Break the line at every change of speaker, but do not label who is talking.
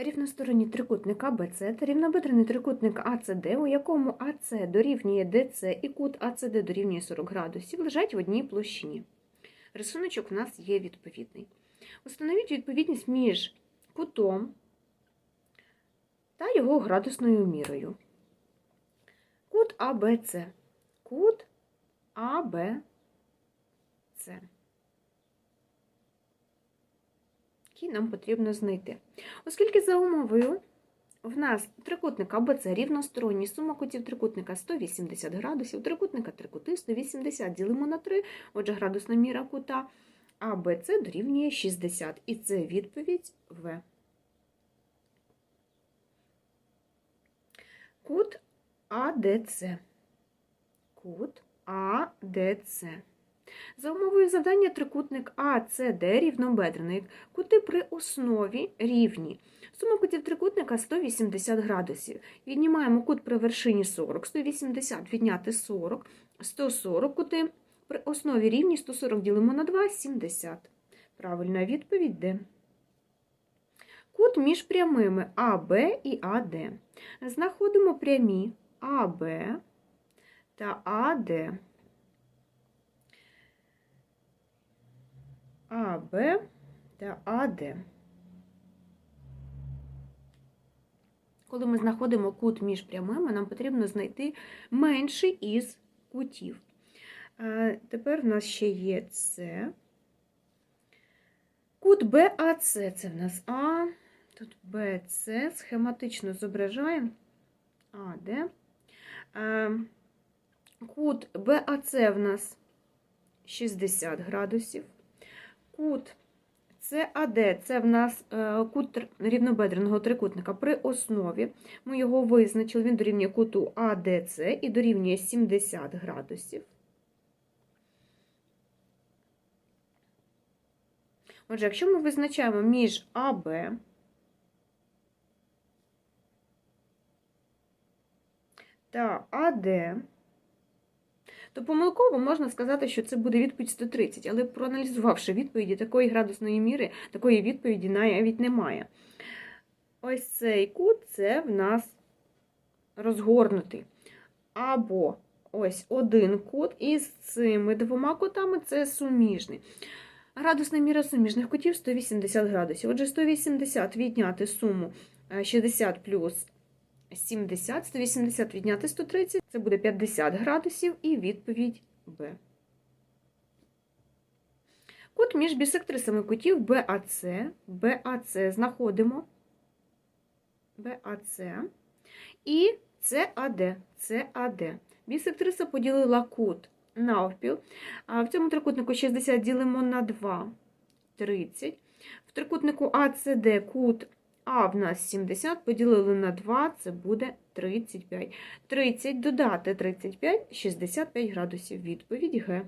Рівносторонній трикутник АБЦ та рівнобедрений трикутник АЦД, у якому АЦ дорівнює ДЦ і кут АЦД дорівнює 40 градусів, лежать в одній площині. Рисуночок у нас є відповідний. Установіть відповідність між кутом та його градусною мірою. Кут АБЦ. Кут АБЦ. Який нам потрібно знайти. Оскільки за умовою в нас трикутник АБЦ рівносторонній, сума кутів трикутника 180 градусів, трикутника трикути 180 ділимо на 3, отже, градусна міра кута АБЦ дорівнює 60. І це відповідь В. Кут АДЦ. Кут АДЦ. За умовою завдання трикутник АЦД рівнобедрений. Кути при основі рівні. Сума кутів трикутника 180 градусів. Віднімаємо кут при вершині 40, 180 відняти 40, 140 кути при основі рівні 140 ділимо на 2, 70. Правильна відповідь Д. Кут між прямими АБ і АД. Знаходимо прямі АБ та АД. АБ та АД. Коли ми знаходимо кут між прямими, нам потрібно знайти менший із кутів. Тепер в нас ще є С. Кут БАЦ це в нас А. Тут БЦ. Схематично зображаємо АД. Кут БАЦ в нас 60 градусів. Кут САД це в нас е, кут рівнобедреного трикутника при основі. Ми його визначили, він дорівнює куту АДЦ і дорівнює 70 градусів. Отже, якщо ми визначаємо між АБ та АД, то помилково можна сказати, що це буде відповідь 130, але проаналізувавши відповіді, такої градусної міри, такої відповіді навіть немає. Ось цей кут це в нас розгорнутий. Або ось один кут із цими двома кутами це суміжний. Градусна міра суміжних кутів 180 градусів. Отже, 180 відняти суму е, 60 плюс 70, 180 відняти 130, це буде 50 градусів і відповідь Б. Кут між бісектрисами кутів БАЦ, БАЦ знаходимо БАЦ і САД, САД. Бісектриса поділила кут навпіл. А в цьому трикутнику 60 ділимо на 2, 30. В трикутнику АЦД кут а в нас 70 поділили на 2, це буде 35. 30 додати 35, 65 градусів. Відповідь Г.